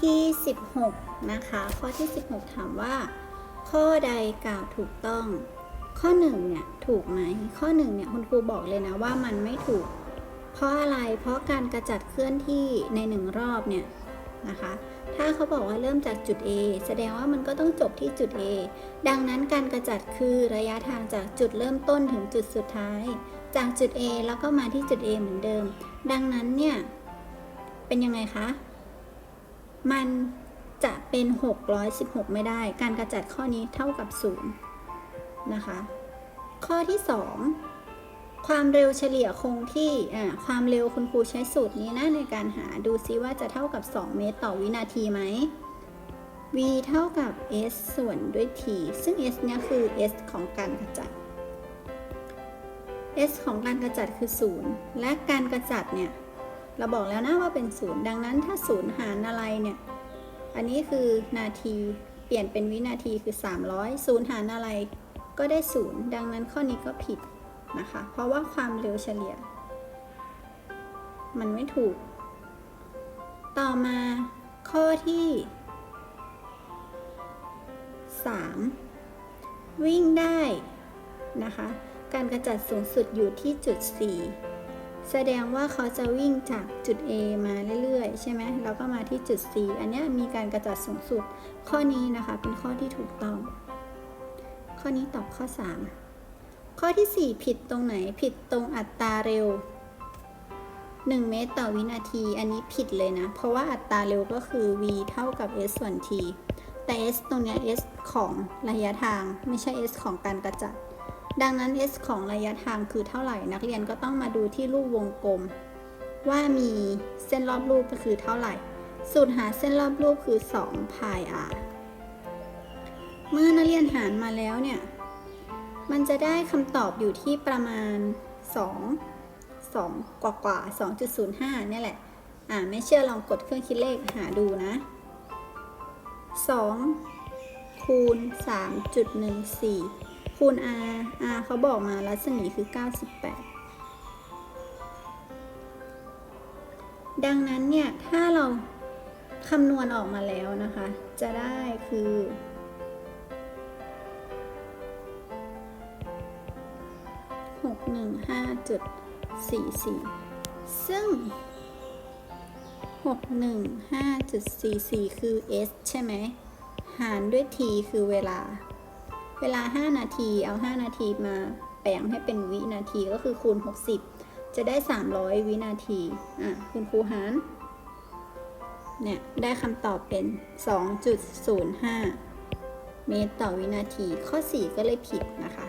ที่ 16 นะคะ ข้อที่ 16 ถามว่า ข้อใดกล่าวถูกต้อง ข้อ 1 เนี่ย ถูกไหม ข้อ 1 เนี่ย คุณครูบอกเลยนะว่ามันไม่ถูก เพราะอะไร เพราะการกระจัดเคลื่อนที่ในหนึ่งรอบเนี่ยนะคะ ถ้าเขาบอกว่าเริ่มจากจุด A แสดงว่ามันก็ต้องจบที่จุด A ดังนั้นการกระจัดคือระยะทางจากจุดเริ่มต้นถึงจุดสุดท้าย จากจุด A แล้วก็มาที่จุด A เหมือนเดิม ดังนั้นเนี่ย เป็นยังไงคะ มันจะเป็น 616 ไม่ได้ การกระจัดข้อนี้เท่ากับ 0 นะคะ ข้อที่ 2 ความเร็วเฉลี่ยคงที่อ่าความเร็วคุณครูใช้สูตรนี้นะในการหาดูซิว่าจะเท่ากับ 2 เมตรต่อวินาทีไหม v เท่ากับ s ส่วนด้วย t ซึ่ง s เนี่ยคือ s ของการกระจัด s ของการกระจัดคือ 0 และการกระจัดเนี่ย เราบอกแล้วนะว่าเป็นศูนย์ดังนั้นถ้าศูนย์หารอะไรเนี่ย อันนี้คือนาทีเปลี่ยนเป็นวินาทีคือ 300ศูนย์หารอะไรก็ได้ศูนย์ดังนั้นข้อนี้ก็ผิดนะคะ เพราะว่าความเร็วเฉลี่ย มันไม่ถูก ต่อมาข้อที่ 3 วิ่งได้นะคะ การกระจัดสูงสุดอยู่ที่จุด 4 แสดงว่าเขาจะวิ่งจากจุด A มาเรื่อยๆ ใช่ไหมแล้วก็มาที่จุด C อันนี้มีการกระจัดสูงสุด ข้อนี้นะคะเป็นข้อที่ถูกต้อง ข้อนี้ตอบข้อ 3 ข้อที่ 4 ผิดตรงไหน ผิดตรงอัตราเร็ว 1 เมตรต่อวินาที อันนี้ผิดเลยนะ เพราะว่าอัตราเร็วก็คือ v เท่ากับ s ส่วน t แต่ s ตรงเนี้ย s ของระยะทาง ไม่ใช่ s ของการกระจัด ดังนั้น s ของระยะทางคือเท่าไหร่ นักเรียนก็ต้องมาดูที่รูปวงกลม ว่ามีเส้นรอบรูปก็คือเท่าไหร่ สูตรหาเส้นรอบรูปคือ2 pi r เมื่อนักเรียนหารมาแล้วเนี่ย มันจะได้คำตอบอยู่ที่ประมาณ 2 2 กว่ากว่า 2.05 เนี่ยแหละ อ่า ไม่เชื่อลองกดเครื่องคิดเลขหาดูนะ 2 คูณ 3.14 คูณ r r เขาบอกมารัศมีคือ 98 ดังนั้นเนี่ย ถ้าเราคำนวณออกมาแล้วนะคะ จะได้คือ 615.44 ซึ่ง 615.44 คือ s ใช่ไหม หารด้วย t คือเวลา เวลา 5 นาที เอา 5 นาทีมาแปลงให้เป็นวินาทีก็คือคูณ 60 จะได้ 300 วินาที อะ คุณครูหาร เนี่ย ได้คำตอบเป็น 2.05 เมตรต่อวินาที ข้อ 4 ก็เลยผิดนะคะ